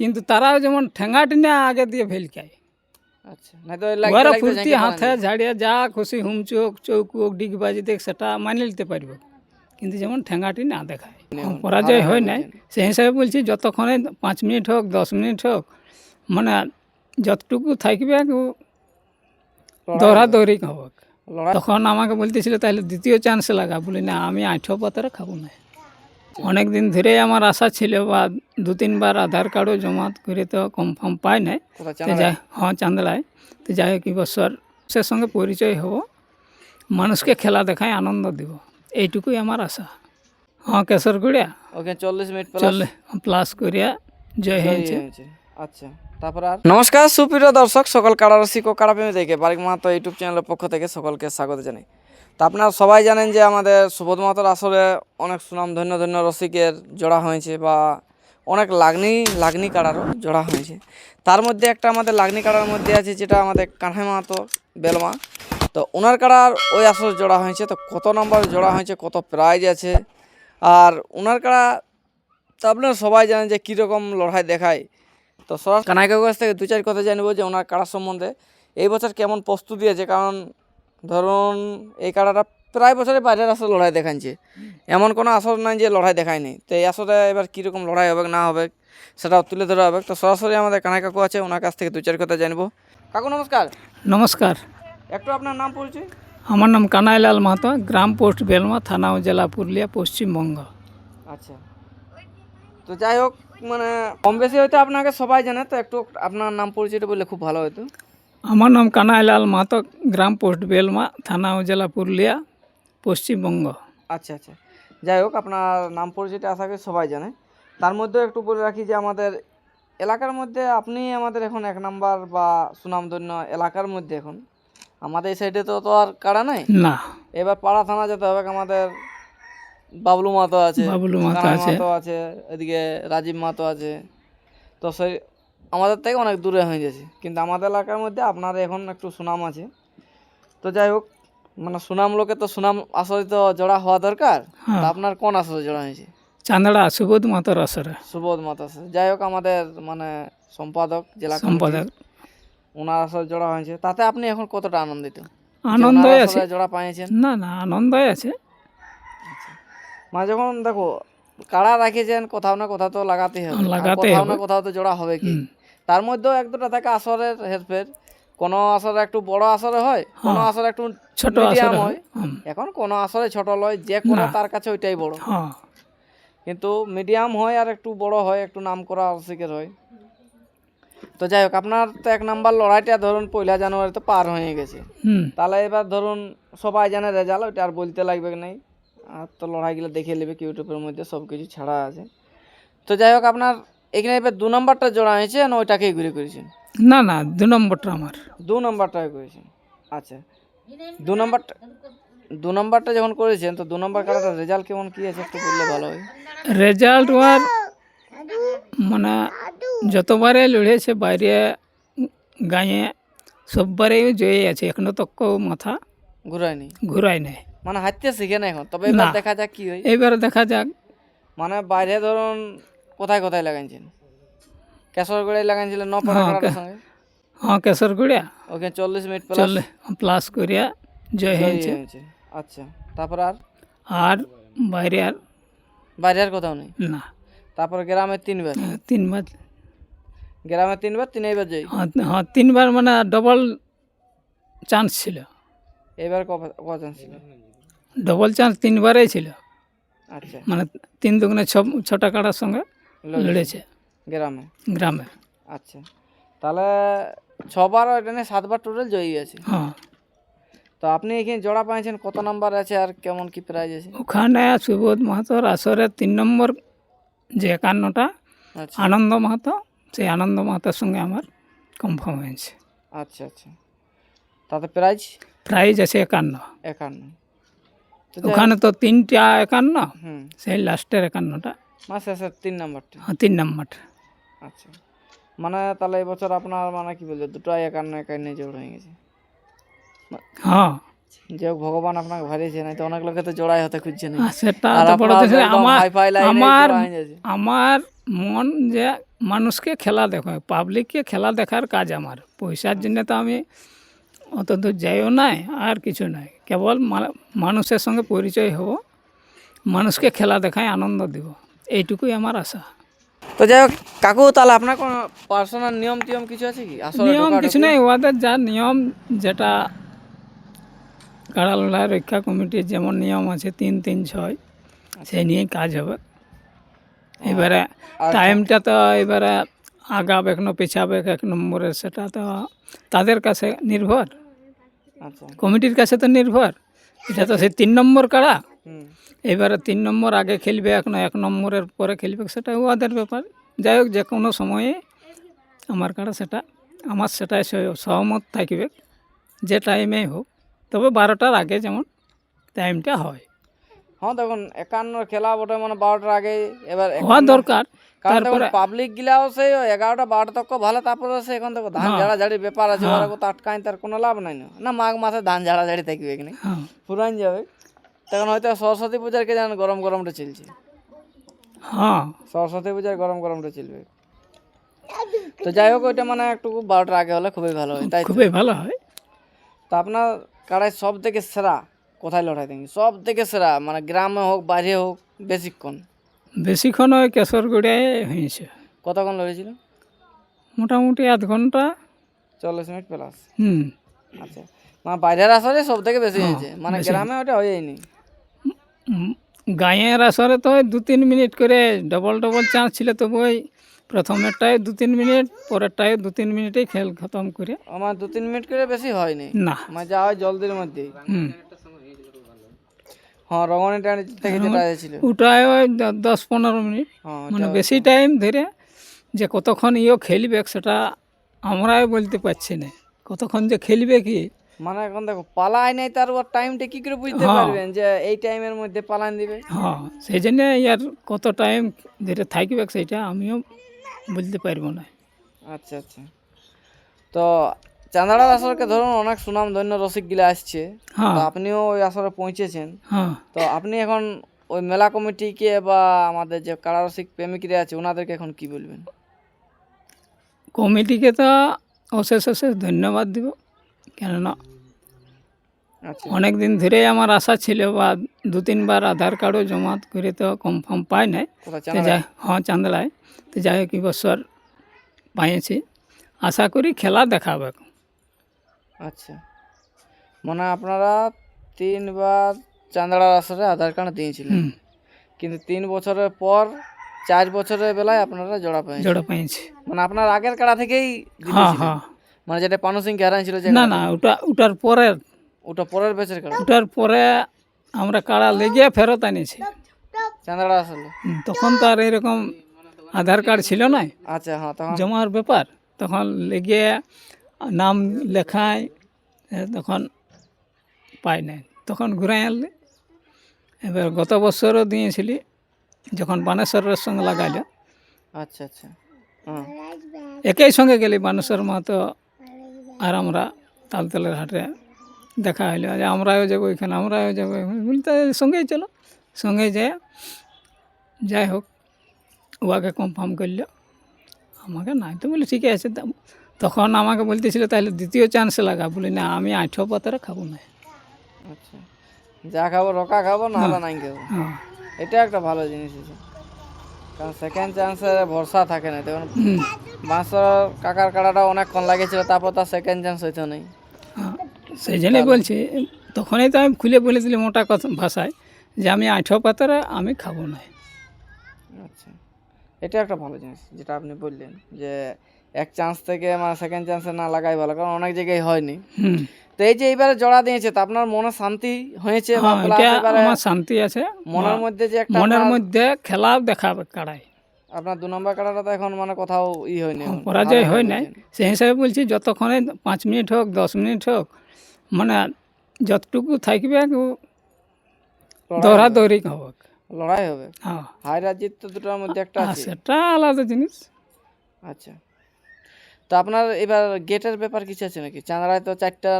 কিন্তু তারাও যেমন ঠেঙ্গা টিনা আগে দিয়ে ভেলকায় আচ্ছা না তো ওরা হাতে ঝাড়িয়া যা খুশি হুমচোক চৌকুক ডিগবাজি দেখ সেটা মানি নিতে পারবে। কিন্তু যেমন ঠেঙ্গাটি না দেখায় পরাজয় হয় নাই। সেই হিসাবে বলছি যতক্ষণে পাঁচ মিনিট হোক দশ মিনিট হোক মানে যতটুকু থাকবে দৌড়াদৌড়ি হবে। তখন আমাকে বলতেছিল তাহলে দ্বিতীয় চান্স লাগা বলি না আমি আঠেরো পাতারে খাব না। অনেক দিন ধরেই আমার আশা ছিল বা দু তিনবার আধার কার্ডও জমা করে তো কনফার্ম পাই নাই। যাই হ্যাঁ চান্দলায়। তো যাই হোক বছর সে সঙ্গে পরিচয় হব। মানুষকে খেলা দেখায় আনন্দ দিব। এইটুকুই আমার আশা। হ্যাঁ কেশর গুড়িয়া। ওকে চল্লিশ মিনিট চল্লিশ প্লাস করিয়া জয় হয়েছে। আচ্ছা তারপর আর? নমস্কার সুপ্রিয় দর্শক সকল কারারসিক ও কারাপ্রেমী দেখে বারিক মাহাতো ইউটিউব চ্যানেলের পক্ষ থেকে সকলকে স্বাগত জানাই। তো আপনারা সবাই জানেন যে আমাদের সুবোধ মাহাতোর আসলে অনেক সুনাম, ধন্য ধন্য রসিকের জোড়া হয়েছে বা অনেক লাগনি লাগনি কাড়ারও জোড়া হয়েছে। তার মধ্যে একটা আমাদের লাগনি কাড়ার মধ্যে আছে যেটা আমাদের কানহাই মাহাতো বেলমা। তো ওনার কাড়ার ওই আসলে জোড়া হয়েছে, তো কত নম্বর জোড়া হয়েছে, কত প্রাইজ আছে। আর ওনার কাড়া, তো আপনারা সবাই জানেন যে কীরকম লড়াই দেখায়। তো সরাস কানাইকার কাছ থেকে দু চার কথা জানব যে ওনার কাড়া সম্বন্ধে। এই বছর কেমন প্রস্তুতি আছে? কারণ ধরুন এই কাড়াটা প্রায় বছরে বাইরের আসর লড়াই দেখাচ্ছে এমন কোনো আসর নাই যে লড়াই দেখায়নি তো এই আসরে এবার কীরকম লড়াই হবে না হবে সেটা তুলে ধরা হবে। তো সরাসরি আমাদের কানাই কাকু আছে ওনার কাছ থেকে দু চার কথা জানব। কাকু নমস্কার। নমস্কার। একটু আপনার নাম পরিচয়? আমার নাম কানাইলাল মাহাতো গ্রাম পোস্ট বেলমা থানা জেলা পুরুলিয়া পশ্চিমবঙ্গ আচ্ছা। তো যাই হোক মানে কম বেশি হয়তো আপনাকে সবাই জানে তো একটু আপনার নাম পরিচয়টা বললে খুব ভালো হতো। আমার নাম কানাইলাল মাতক গ্রাম পোস্ট বেলমা থানা জেলা পুরুলিয়া পশ্চিমবঙ্গ। আচ্ছা আচ্ছা। যাই হোক আপনার নাম পরিচয়টা আশা করি সবাই জানে। তার মধ্যেও একটু বলে রাখি যে আমাদের এলাকার মধ্যে আপনি আমাদের এখন এক নাম্বার বা সুনামধন্য এলাকার মধ্যে এখন। আমাদের এই সাইডে তো তো আর কাড়া নাই? না। এবার পাড়া থানা যেতে হবে আমাদের বাবলু মাতো আছে বাবলু আছে। আছে এদিকে রাজীব মাতো আছে। তো সেই আমাদের থেকে অনেক দূরে হয়ে গেছে। কিন্তু আমাদের এলাকার মধ্যে আপনার এখন একটু সুনাম আছে। তো যাই হোক মানে সুনাম লোকে তো সুনাম আসলে তো জোড়া হওয়া দরকার। হ্যাঁ। আপনার কোন আসলে জোড়া হয়েছে? চান্দড়া সুবোধ মাতার আসরে। সুবোধ মাতা আছে যাই হোক আমাদের মানে সম্পাদক জেলা সম্পাদক। ওনার আসলে জোড়া হয়েছে। তাতে আপনি এখন কতটা আনন্দিত? যে আনন্দই আছে। জোড়া পাইছেন না না আনন্দই আছে। মানে যখন দেখো কাড়া রাখেছেন কোথাও না কোথাও তো লাগাতে হবে। কোথাও না কোথাও তো জোড়া হবে কি? তার মধ্যেও এক দুটা থাকে আসরের হেরফের। কোনো আসরে একটু বড় আসরে হয় কোনো আসরে একটু ছোট মিডিয়াম হয়। এখন কোনো আসরে ছোট লয় যে কোনো তার কাছে ওইটাই বড়। হ্যাঁ। কিন্তু মিডিয়াম হয় আর একটু বড় হয় একটু নাম করা রসিকের হয়। তো যাই হোক আপনার তো এক নাম্বার লড়াইটা ধরুন পয়লা জানুয়ারি তো পার হয়ে গেছে। তাহলে এবার ধরুন সবাই জানে রেজাল্ট ওইটা আর বলতে লাগবে নাই। আর তো লড়াইগুলো দেখে নেবে ইউটিউবের মধ্যে সব কিছু ছাড়া আছে। তো যাই হোক আপনার এখানে এবার দু নম্বরটা জোড়া হয়েছে না ওইটাকেই ঘুরে করেছেন না না দু নম্বরটা আমার। দু নম্বরটাই করেছেন আচ্ছা দু নম্বরটা দু নম্বরটা যখন করেছেন তো দু নম্বর কাটাটার রেজাল্ট কেমন কি আছে একটু বললে ভালো হয়। রেজাল্ট ওর মানে যতবারে লড়েছে বাইরে গাঁয়ে সববারেই জয়ী আছে এখনও তো কেউ মাথা ঘুরায়নি ঘুরাই নাই। মানে হাঁটতে শিখে না এখন তবে এবার। দেখা যাক কি হয়। এইবার দেখা যাক। মানে বাইরে ধরুন কোথায় কোথায় লাগাইছেন? কেশরগড়ায় লাগাইছিলেন ন হ্যাঁ, সঙ্গে? হ্যাঁ কেশর গুড়িয়া ওখানে চল্লিশ মিনিট প্লাস চলে প্লাস করিয়া জয় হয়েছে। আচ্ছা তারপর আর? আর বাইরে আর বাইরে আর কোথাও নেই? না। তারপর গ্রামে তিনবার? তিনবার। গ্রামে তিনবার তিনবার যাই হ্যাঁ হ্যাঁ তিনবার মানে ডবল চান্স ছিল। এবার ক- কজন ছিল? ডবল চান্স তিনবারই ছিল। আচ্ছা। মানে তিন দুগুণে ছ ছটা কাটার সঙ্গে। লড়েছে। গ্রামে? গ্রামে। আচ্ছা। তাহলে ছবার আর এখানে সাতবার টোটাল জয়ী আছে হ্যাঁ। তো আপনি এখানে জোড়া পাইছেন কত নাম্বার আছে আর কেমন কি প্রাইজ আছে? ওখানে সুবোধ মাহাতোর আসরে তিন নম্বর যে একান্নটা আচ্ছা। আনন্দ মাহাতো সেই আনন্দ মাহাতোর সঙ্গে আমার কনফার্ম হয়েছে। আচ্ছা আচ্ছা। তাতে প্রাইজ প্রাইজ আছে একান্ন। একান্ন। ওখানে তো তিনটা একান্ন সেই লাস্টের একান্নটা। মাস শেষের তিন নাম্বারটা। হ্যাঁ, তিন নম্বরটা। আচ্ছা। মানে তাহলে এবছর আপনার মানে কি বলছে দুটো একান্ন একান্ন জোড় হয়ে গেছে। হ্যাঁ। যে ভগবান আপনাকে ভারিয়েছে না তো অনেক লোকে তো জোড়াই হতে খুঁজছে না। সেটা তো বড় আপনার কথা, একদম আমার আমার আমার মন যে মানুষকে খেলা দেখা পাবলিককে খেলা দেখার কাজ আমার। পয়সার জন্য তো আমি অত দূর যাইও নাই আর কিছু নাই। কেবল মানুষের সঙ্গে পরিচয় হব মানুষকে খেলা দেখায় আনন্দ দেব। এইটুকুই আমার আশা। তো যাই হোক কাকু তাহলে আপনার কোনো পার্সোনাল নিয়ম টিয়ম কিছু আছে কি? আসলে নিয়ম কিছু নেই ওদের যা নিয়ম যেটা কাড়ালড়া রক্ষা কমিটির যেমন নিয়ম আছে তিন তিন ছয় সেই নিয়েই কাজ হবে। এবারে টাইমটা তো এবারে আগাবে এখনও পেছাবে এক নম্বরে সেটা তো তাদের কাছে নির্ভর। আচ্ছা। কমিটির কাছে তো নির্ভর। এটা তো সেই তিন নম্বর কাড়া। এবারে তিন নম্বর আগে খেলবে এখন এক নম্বরের পরে খেলবে সেটা ওদের ব্যাপার। যাই হোক যে কোনো সময়ে আমার কাছে সেটা আমার সেটাই সহমত থাকবে যে টাইমেই হোক। তবে বারোটার আগে যেমন টাইমটা হয়। হ্যাঁ দেখুন একান্ন খেলা বটে মানে বারোটার আগে। এবার হওয়া দরকার। কারণ দেখুন পাবলিক গিলাও সেই এগারোটা বারোটা তক ভালো তারপরে সে এখন দেখো ধান ঝাড়া ঝাড়ির ব্যাপার আছে ওরা তো আটকাই তার কোনো লাভ নাই না। না মাঘ মাসে ধান ঝাড়া ঝাড়ি থাকবে এখানে হ্যাঁ। পুরান যাবে। তখন হয়তো সরস্বতী পূজার কে জানেন গরম গরমটা চলছে। হ্যাঁ। সরস্বতী পূজার গরম গরমটা চলবে। তো যাই হোক ওইটা মানে একটু বারোটার আগে হলে খুবই ভালো হয় তাই খুবই ভালো হয়। তো আপনার কাড়াই সব থেকে সেরা কোথায় লড়াই দেখি সব থেকে সেরা মানে গ্রামে হোক বাইরে হোক বেশিক্ষণ বেশিক্ষণ ওই কেশরগুড়িয়ায় হয়েছে। কতক্ষণ লড়েছিল? মোটামুটি আধ ঘণ্টা। চল্লিশ মিনিট প্লাস হুম। আচ্ছা। মানে বাইরের আসরে সব থেকে বেশি হয়েছে মানে গ্রামে ওটা হয়নি উম, গাঁয়ের আসরে তো ওই দু তিন মিনিট করে ডবল ডবল চান্স ছিল তবু ওই প্রথমেরটায় দু তিন মিনিট পরেরটায় দু তিন মিনিটেই খেল খতম করে। আমার দু তিন মিনিট করে বেশি হয়নি। না। মানে যা হয় জলদির মধ্যে হুম। হ্যাঁ রঙনি টানি থেকে যেটা ছিল ওটায় ওই দশ পনেরো মিনিট। হ্যাঁ মানে বেশি টাইম ধরে যে কতক্ষণ ইও খেলবে সেটা আমরাই বলতে পারছি না। কতক্ষণ যে খেলবে কি মানে এখন দেখো পালাই নাই তার ওর টাইমটা কি করে বুঝতে হ্যাঁ। পারবেন যে এই টাইমের মধ্যে পালান দিবে? হ্যাঁ সেই জন্য ইয়ার কত টাইম ধরে থাকবে সেটা আমিও বলতে পারব না। আচ্ছা আচ্ছা। তো চান্দাড়ার আসরকে ধরুন অনেক সুনাম ধন্য রসিক গিলা আসছে। হ্যাঁ। তো আপনিও ওই আসরে পৌঁছেছেন। হ্যাঁ। তো আপনি এখন ওই মেলা কমিটিকে বা আমাদের যে কারা রসিক প্রেমিকরা আছে ওনাদেরকে এখন কি বলবেন? কমিটিকে তো অশেষ অশেষ ধন্যবাদ দিব। কেননা আচ্ছা। অনেক দিন ধরেই আমার আশা ছিল বা দু তিনবার আধার কার্ডও জমা করে তো কনফার্ম পাই নাই। কোথায়? তো যাই হ্যাঁ চান্দলায়। তো যাই হোক বছর পাইছি আশা করি খেলা দেখাবে আচ্ছা। মানে আপনারা তিনবার চান্দাড়ার আসরে আধার কার্ড দিয়েছিলেন। কিন্তু তিন বছরের পর চার বছরের বেলায় আপনারা জোড়া পেয়েছেন জোড়া পাইছি মানে আপনার আগের কাড়া থেকেই হ্যাঁ হ্যাঁ। মানে যেটা পানু সিং হারান ছিল যে না না ওটা ওটার পরে ওটা পরের বেচের কাড়া ওটার পরে আমরা কাড়া লেগে ফেরত আনিছি। চান্দাড়া আসলে। তখন তো আর এরকম আধার কার্ড ছিল না। আচ্ছা হ্যাঁ তখন জমার ব্যাপার। তখন লেগে নাম লেখায় তখন পাই নাই। তখন ঘুরাই আনলে। এবার গত বছরও দিয়েছিলি যখন বানেশ্বরের সঙ্গে লাগাইল। আচ্ছা আচ্ছা হ্যাঁ। একই সঙ্গে গেলি বানেশ্বর মাহাতো আর আমরা তালতলের হাটে দেখা হইল। যে আমরাও যাব এখানে আমরাও যাব। বলতে সঙ্গেই চলো সঙ্গে যায় যাই হোক ওয়াকে কনফার্ম করল। আমাকে নাই তো বলি ঠিক আছে। তখন আমাকে বলতেছিল তাহলে দ্বিতীয় চান্স লাগা। বলি না আমি আঠেরো পাতারে খাব না। আচ্ছা। যা খাব রকা খাব না হলে নাই খাব। হ্যাঁ। এটা একটা ভালো জিনিস আছে কারণ সেকেন্ড চান্সে ভরসা থাকে না। তখন হুম, বাঁশর কাকার কাড়াটা অনেকক্ষণ লাগেছিল তারপর তার সেকেন্ড চান্স হইতো নাই। সেই জন্যই বলছি তখনই তো আমি খুলে বলে দিলি মোটা কথা ভাষায় যে আমি আঠেরো পাতারে আমি খাব না। আচ্ছা। এটা একটা ভালো জিনিস যেটা আপনি বললেন যে এক চান্স থেকে মানে সেকেন্ড চান্সে না লাগাই ভালো কারণ অনেক জায়গায় হয়নি। তো এই যে এইবারে জড়া দিয়েছে তা আপনার মনে শান্তি হয়েছে বা হ্যাঁ আমার শান্তি আছে। মনের মধ্যে যে একটা মনের মধ্যে খেলা দেখাবে কাড়াই আপনার দু নম্বর কাটাটা তো এখন মানে কোথাও ই হয়নি এখন। পরাজয় হয় নাই সেই হিসাবে বলছি যতক্ষণে পাঁচ মিনিট হোক দশ মিনিট হোক মানে যতটুকু থাকবে দৌড়াদৌড়ি হবে। লড়াই হবে? হ্যাঁ। হাই রাজ্যের তো দুটোর মধ্যে একটা আছে। সেটা আলাদা জিনিস। আচ্ছা। তো আপনার এবার গেটের ব্যাপার কিছু আছে নাকি? চাঁদড়ায় তো চারটা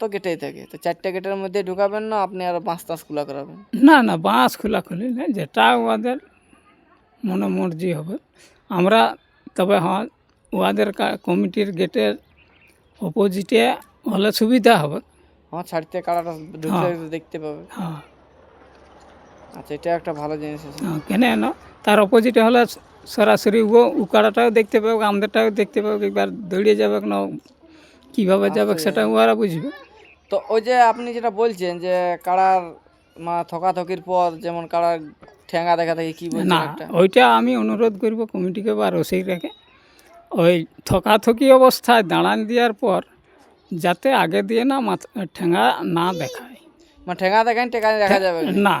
তো গেটেই থাকে। তো চারটা গেটের মধ্যে ঢুকাবেন না আপনি আর বাঁশ টাস খোলা করাবেন। না না বাঁশ খোলা খুলি না যেটা ওদের মনে মর্জি হবে। আমরা তবে হ্যাঁ ওয়াদের কা- কমিটির গেটের অপোজিটে হলে সুবিধা হবে। আমার ছাড়তে কাড়াটা ঢুকলে দেখতে পাবে। হ্যাঁ। আচ্ছা এটা একটা ভালো জিনিস আছে। হ্যাঁ, কেন না তার অপোজিটে হলে সরাসরি ও উকাড়াটাও দেখতে পাবে আমাদেরটাও দেখতে পাবে একবার দৌড়িয়ে যাবে না কীভাবে যাবে সেটা ওরা বুঝবে। তো ওই যে আপনি যেটা বলছেন যে কাড়ার মা থকাথকির পর যেমন কাড়ার ঠেঙ্গা দেখা থাকে কি বলছেন না ওইটা আমি অনুরোধ করব কমিটিকে বা রসিকরাকে ওই থকাথকি অবস্থায় দাঁড়ান দেওয়ার পর যাতে আগে দিয়ে না ঠেঙ্গা না দেখায়। মানে ঠেঙ্গা দেখান টেকা দেখা যাবে না।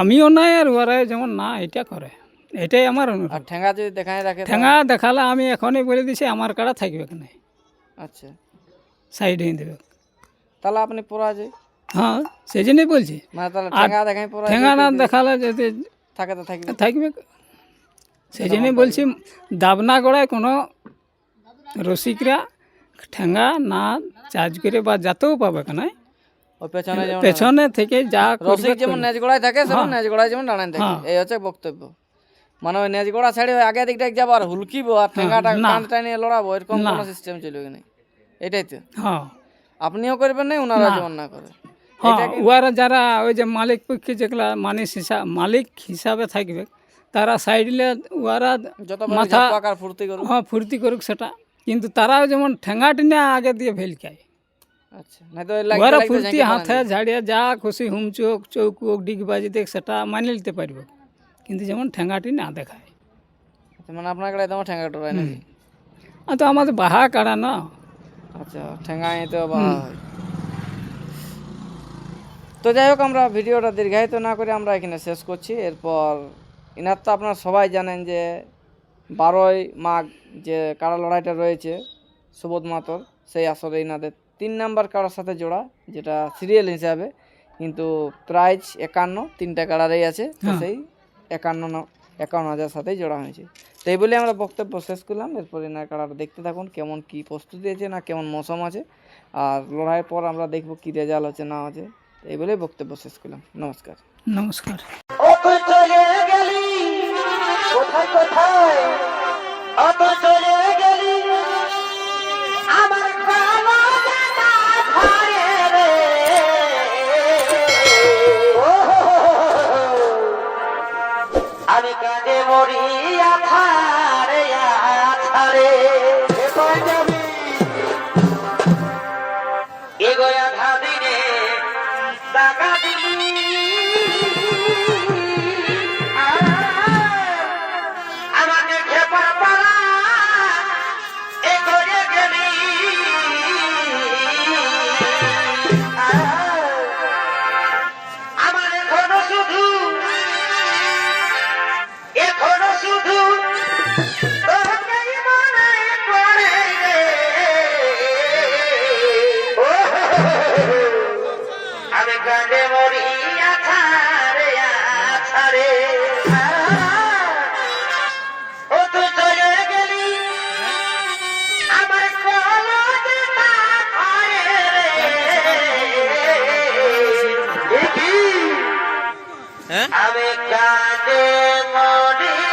আমিও নাই আর ওরাই যেমন না এটা করে। এটাই আমার অনুরোধ। ঠেঙ্গা যদি দেখায় রাখে ঠেঙ্গা দেখালে আমি এখনই বলে দিছি আমার কাড়া থাকবে না আচ্ছা। সাইড হয়ে দেবে। তাহলে আপনি পড়া যায় হ্যাঁ সেই জন্যই বলছি। মানে তাহলে ঠেঙ্গা দেখাই পড়া ঠেঙ্গা না দেখালে যদি থাকে তো থাকবে। থাকবে। সেই জন্যই বলছি দাবনা গড়ায় কোনো রসিকরা ঠেঙ্গা না চার্জ করে বা যাতেও পাবে কেন ওই পেছনে পেছনে থেকে যা রসিক যেমন নেজ গোড়ায় থাকে হ্যাঁ। সেমন নেজগোড়ায় যেমন দাঁড়ান থাকে। এই হচ্ছে বক্তব্য। মানে ওই নেজ গোড়া ছাড়ি আগে দিকটা যাব আর হুলকিবো আর ঠেঙ্গাটা হ্যাঁ, না। টানিয়ে লড়াবো এরকম কোনো সিস্টেম চলবে না এটাই তো। হ্যাঁ। আপনিও করবেন না ওনারা যেমন না করে। হ্যাঁ ওরা যারা ওই যে মালিক পক্ষে যেগুলা মালিক হিসাব মালিক হিসাবে থাকবে তারা সাইডলে ওরা যত মাথা ফুর্তি করুক। হ্যাঁ ফুর্তি করুক সেটা। কিন্তু তারাও যেমন ঠেঙ্গা টিনে আগে দিয়ে ভেলকায় আচ্ছা না ওরা ফুর্তি হাতে ঝাড়িয়ে যা খুশি হুম চোখ চৌক ওক ডিগ বাজি দেখ সেটা মানিয়ে নিতে পারবে। কিন্তু যেমন ঠেঙ্গাটি না দেখায়। আচ্ছা, মানে আপনার কাছে তোমার ঠেঙ্গা টোরাই নাকি? তো আমাদের বাহা কাড়া না। আচ্ছা ঠেঙ্গা তো বাহা হয় তো যাই হোক আমরা ভিডিওটা দীর্ঘায়িত না করে আমরা এখানে শেষ করছি। এরপর ইনার তো আপনারা সবাই জানেন যে বারোই মাঘ যে কাড়া লড়াইটা রয়েছে সুবোধ মাতর সেই আসরে ইনাদের তিন নাম্বার কাড়ার সাথে জোড়া যেটা সিরিয়াল হিসাবে। কিন্তু প্রাইজ একান্ন তিনটা কাড়ারই আছে সেই একান্ন একান্ন হাজার সাথেই জোড়া হয়েছে। তো এই বলে আমরা বক্তব্য শেষ করলাম। এরপর এনার কাড়াটা দেখতে থাকুন কেমন কি প্রস্তুতি আছে না কেমন মৌসুম আছে। আর লড়াইয়ের পর আমরা দেখব কি রেজাল্ট আছে না আছে তো এই বলে বক্তব্য শেষ করলাম। নমস্কার। নমস্কার। অত চলে গেলি কোথায় কোথায়? দেখি আমি কাঁদে মরি